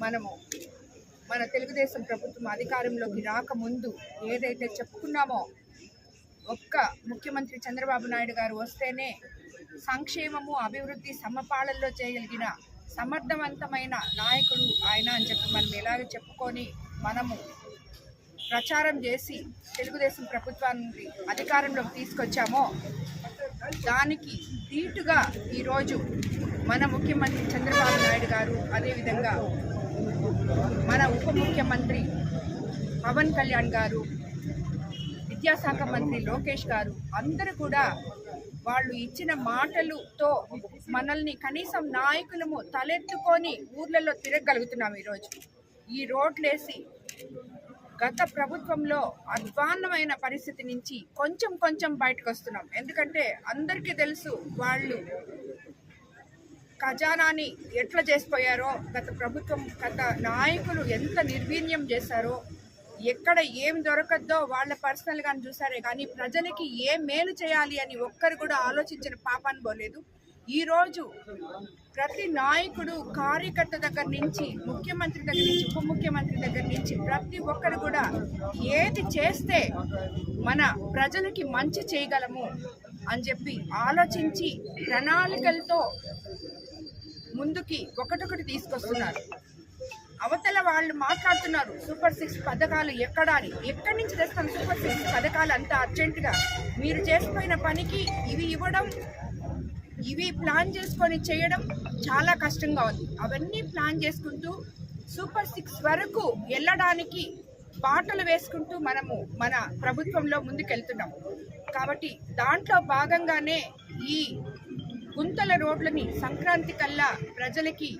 మనము మన తెలుగుదేశం ప్రభుత్వం అధికారంలోకి రాకముందు ఏదైతే చెప్పుకున్నామో ఒక్క ముఖ్యమంత్రి చంద్రబాబు నాయుడు గారు వస్తేనే సంక్షేమము అభివృద్ధి సమపాలనలో చేయగలిగిన సమర్థవంతమైన నాయకుడు ఆయన అని చెప్పి మనం ఎలాగ చెప్పుకొని మనము ప్రచారం చేసి తెలుగుదేశం ప్రభుత్వాన్ని అధికారంలోకి తీసుకొచ్చామో దానికి ధీటుగా ఈరోజు మన ముఖ్యమంత్రి చంద్రబాబు నాయుడు గారు అదేవిధంగా మన ఉప ముఖ్యమంత్రి పవన్ కళ్యాణ్ గారు విద్యాశాఖ మంత్రి లోకేష్ గారు అందరూ కూడా వాళ్ళు ఇచ్చిన మాటలతో మనల్ని కనీసం నాయకులము తలెత్తుకొని ఊర్లలో తిరగలుగుతున్నాం ఈరోజు. ఈ రోడ్లేసి గత ప్రభుత్వంలో అధ్వాన్నమైన పరిస్థితి నుంచి కొంచెం కొంచెం బయటకు వస్తున్నాం ఎందుకంటే అందరికీ తెలుసు వాళ్ళు ఖజానాని ఎట్లా చేసిపోయారో గత ప్రభుత్వం గత నాయకులు ఎంత నిర్వీర్యం చేశారో ఎక్కడ ఏం దొరకద్దో వాళ్ళ పర్సనల్గా చూసారే కానీ ప్రజలకి ఏ మేలు చేయాలి అని ఒక్కరు కూడా ఆలోచించిన పాపాన్ని పోలేదు ఈరోజు ప్రతి నాయకుడు కార్యకర్త దగ్గర నుంచి ముఖ్యమంత్రి దగ్గర నుంచి ఉప ముఖ్యమంత్రి దగ్గర నుంచి ప్రతి ఒక్కరు కూడా ఏది చేస్తే మన ప్రజలకి మంచి చేయగలము అని చెప్పి ఆలోచించి ప్రణాళికలతో ముందుకి ఒకటొకటి తీసుకొస్తున్నారు. అవతల వాళ్ళు మాట్లాడుతున్నారు. సూపర్ సిక్స్ పథకాలు ఎక్కడ అని. ఎక్కడి నుంచి తెస్తాం సూపర్ సిక్స్ పథకాలు అంత అర్జెంటుగా? మీరు చేసిపోయిన పనికి ఇవి ఇవ్వడం ఇవి ప్లాన్ చేసుకొని చేయడం చాలా కష్టంగా ఉంది. అవన్నీ ప్లాన్ చేసుకుంటూ సూపర్ సిక్స్ వరకు వెళ్ళడానికి బాటలు వేసుకుంటూ మనము మన ప్రభుత్వంలో ముందుకెళ్తున్నాం. కాబట్టి దాంట్లో భాగంగానే ఈ గుంతల రోడ్లని సంక్రాంతి కల్లా ప్రజలకి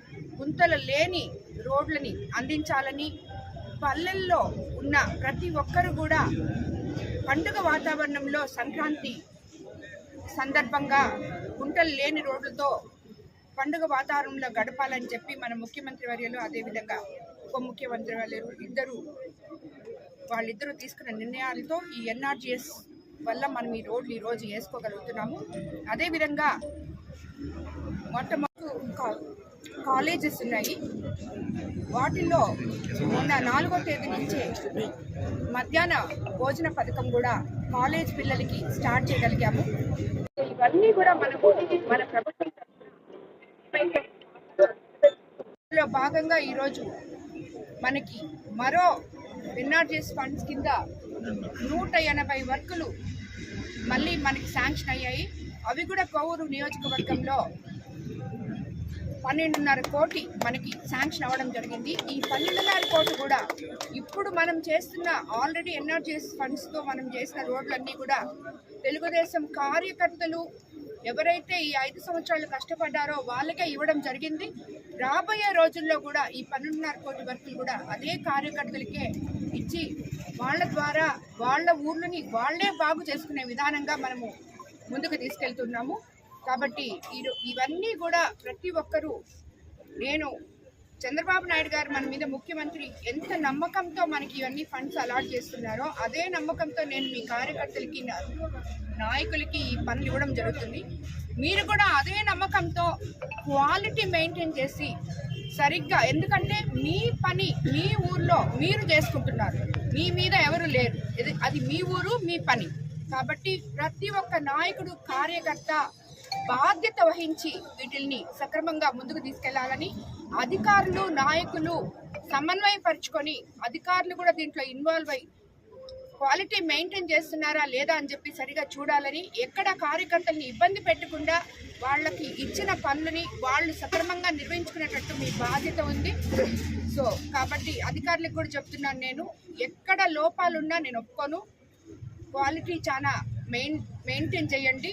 గుంతలు లేని రోడ్లని అందించాలని పల్లెల్లో ఉన్న ప్రతి ఒక్కరు కూడా పండుగ వాతావరణంలో సంక్రాంతి సందర్భంగా గుంటలు లేని రోడ్లతో పండుగ వాతావరణంలో గడపాలని చెప్పి మన ముఖ్యమంత్రి వర్యులు అదేవిధంగా ఉప ముఖ్యమంత్రి వర్యులు ఇద్దరు వాళ్ళిద్దరూ తీసుకున్న నిర్ణయాలతో ఈ ఎన్ఆర్జిఎస్ వల్ల మనం ఈ రోడ్లు ఈరోజు వేసుకోగలుగుతున్నాము. అదేవిధంగా మొట్టమొదటి కాలేజెస్ ఉన్నాయి. వాటిల్లో మొన్న నాలుగో తేదీ నుంచే మధ్యాహ్న భోజన పథకం కూడా కాలేజ్ పిల్లలకి స్టార్ట్ చేయగలిగాము. ఇవన్నీ కూడా మనకు మన ప్రభుత్వం లో భాగంగా ఈరోజు మనకి మరో ఎన్ఆర్జీఎస్ ఫండ్స్ కింద నూట ఎనభై వర్కులు మళ్ళీ మనకి శాంక్షన్ అయ్యాయి. అవి కూడా కోవూరు నియోజకవర్గంలో పన్నెండున్నర కోటి మనకి శాంక్షన్ అవ్వడం జరిగింది. ఈ పన్నెండున్నర కోటి కూడా ఇప్పుడు మనం చేస్తున్న ఆల్రెడీ ఎన్ఆర్జీఎస్ ఫండ్స్తో మనం చేసిన రోడ్లన్నీ కూడా తెలుగుదేశం కార్యకర్తలు ఎవరైతే ఈ ఐదు సంవత్సరాలు కష్టపడ్డారో వాళ్ళకే ఇవ్వడం జరిగింది. రాబోయే రోజుల్లో కూడా ఈ పన్నెండున్నర కోటి వర్కులు కూడా అదే కార్యకర్తలకే ఇచ్చి వాళ్ళ ద్వారా వాళ్ళ ఊర్లని వాళ్ళే బాగు చేసుకునే విధానంగా మనము ముందుకు తీసుకెళ్తున్నాము. కాబట్టి ఇవన్నీ కూడా ప్రతి ఒక్కరూ నేను చంద్రబాబు నాయుడు గారు మన మీద ముఖ్యమంత్రి ఎంత నమ్మకంతో మనకి ఇవన్నీ ఫండ్స్ అలాట్ చేస్తున్నారో అదే నమ్మకంతో నేను మీ కార్యకర్తలకి నాయకులకి ఈ పనులు ఇవ్వడం జరుగుతుంది. మీరు కూడా అదే నమ్మకంతో క్వాలిటీ మెయింటైన్ చేసి సరిగ్గా ఎందుకంటే మీ పని మీ ఊర్లో మీరు చేసుకుంటున్నారు. మీ మీద ఎవరు లేరు. ఇది అది మీ ఊరు మీ పని. కాబట్టి ప్రతి ఒక్క నాయకుడు కార్యకర్త బాధ్యత వహించి వీటిల్ని సక్రమంగా ముందుకు తీసుకెళ్ళాలని అధికారులు నాయకులు సమన్వయపరుచుకొని అధికారులు కూడా దీంట్లో ఇన్వాల్వ్ అయ్యి క్వాలిటీ మెయింటైన్ చేస్తున్నారా లేదా అని చెప్పి సరిగా చూడాలని ఎక్కడ కార్యకర్తల్ని ఇబ్బంది పెట్టకుండా వాళ్ళకి ఇచ్చిన పనులని వాళ్ళు సక్రమంగా నిర్వహించుకునేటట్టు మీ బాధ్యత ఉంది. సో కాబట్టి అధికారులకు కూడా చెప్తున్నాను నేను ఎక్కడ లోపాలున్నా నేను ఒప్పుకోను. క్వాలిటీ చాలా మెయిన్ మెయింటైన్ చేయండి.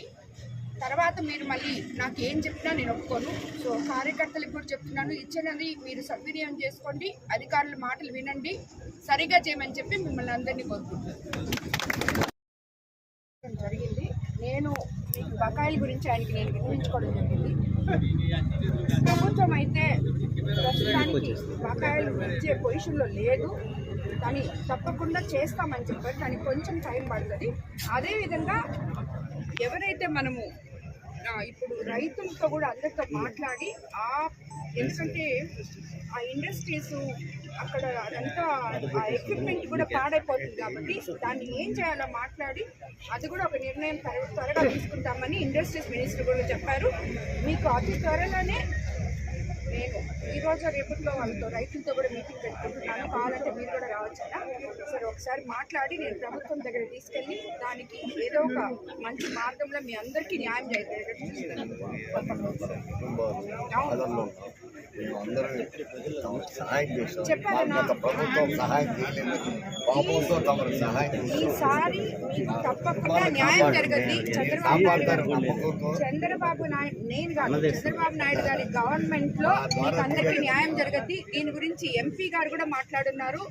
తర్వాత మీరు మళ్ళీ నాకు ఏం చెప్పినా నేను ఒప్పుకోను. సో కార్యకర్తలకు కూడా చెప్తున్నాను ఇచ్చినది మీరు సద్వినియోగం చేసుకోండి అధికారుల మాటలు వినండి సరిగా చేయమని చెప్పి మిమ్మల్ని అందరినీ కోరుకుంటున్నాను. జరిగింది. నేను మీకు బకాయిల గురించి ఆయనకి నేను వినిపించుకోవడం జరిగింది. ప్రభుత్వం అయితే ప్రస్తుతానికి బకాయిలు ఇచ్చే పొజిషన్లో లేదు. కానీ తప్పకుండా చేస్తామని చెప్పారు. కానీ కొంచెం టైం పడుతుంది. అదేవిధంగా ఎవరైతే మనము ఇప్పుడు రైతులతో కూడా అందరితో మాట్లాడి ఆ ఎందుకంటే ఆ ఇండస్ట్రీస్ అక్కడ అదంతా ఆ ఎక్విప్మెంట్ కూడా పాడైపోతుంది కాబట్టి దాన్ని ఏం చేయాలో మాట్లాడి అది కూడా ఒక నిర్ణయం త్వరగా తీసుకుంటామని ఇండస్ట్రీస్ మినిస్టర్ కూడా చెప్పారు. మీకు అతి త్వరలోనే నేను ఈ రోజు రేపట్లో వాళ్ళతో రైతులతో కూడా మీటింగ్ పెట్టుకుంటున్నాను. కావాలంటే మీరు కూడా రావచ్చా? సరే ఒకసారి మాట్లాడి నేను ప్రభుత్వం దగ్గర తీసుకెళ్ళి దానికి ఏదో ఒక మంచి మార్గంలో మీ అందరికీ న్యాయం చేసేటట్టు చూస్తాను అదల్లో మేము అందరం తమకు సహాయం చేశాం చెప్పాలన్నా? మాకు గత ప్రభుత్వం సహాయం చేయలేదు పాపంతో తమకు సహాయం చేశాం ఈసారి మీకు తప్పకుండా న్యాయం జరగద్ది చంద్రబాబు చంద్రబాబు నాయుడు నేను కాదు చంద్రబాబు నాయుడు గారి గవర్నమెంట్లో మీకు అందరికీ న్యాయం జరగద్ది. దీని గురించి ఎంపీ గారు కూడా మాట్లాడున్నారు.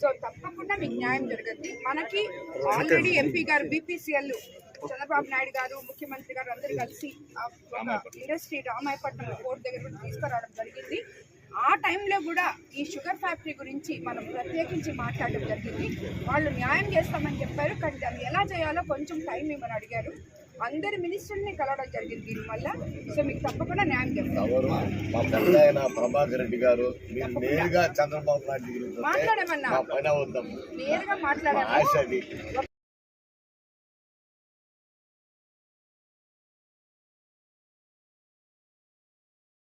సో తప్పకుండా మీకు న్యాయం జరగద్ది. మనకి ఆల్రెడీ ఎంపీ గారు బీపీసీఎల్ చంద్రబాబు నాయుడు గారు ముఖ్యమంత్రి గారు అందరూ కలిసి ఇండస్ట్రీ రామాయపట్నం కోర్టు దగ్గర కూడా తీసుకురావడం జరిగింది. ఆ టైంలో కూడా ఈ షుగర్ ఫ్యాక్టరీ గురించి మనం ప్రత్యేకించి మాట్లాడడం జరిగింది. వాళ్ళు న్యాయం చేస్తామని చెప్పారు కానీ దాన్ని ఎలా చేయాలో కొంచెం టైం ఇవ్వమని అడిగారు. అందరి మినిస్టర్ని కలవడం జరిగింది దీనివల్ల సో మీకు తప్పకుండా న్యాయం ఆయన ప్రభాకర్ రెడ్డి గారు. నేరుగా చంద్రబాబు నాయుడు మాట్లాడమన్నా. నేరుగా మా మాట్లాడాము ఆశ అది.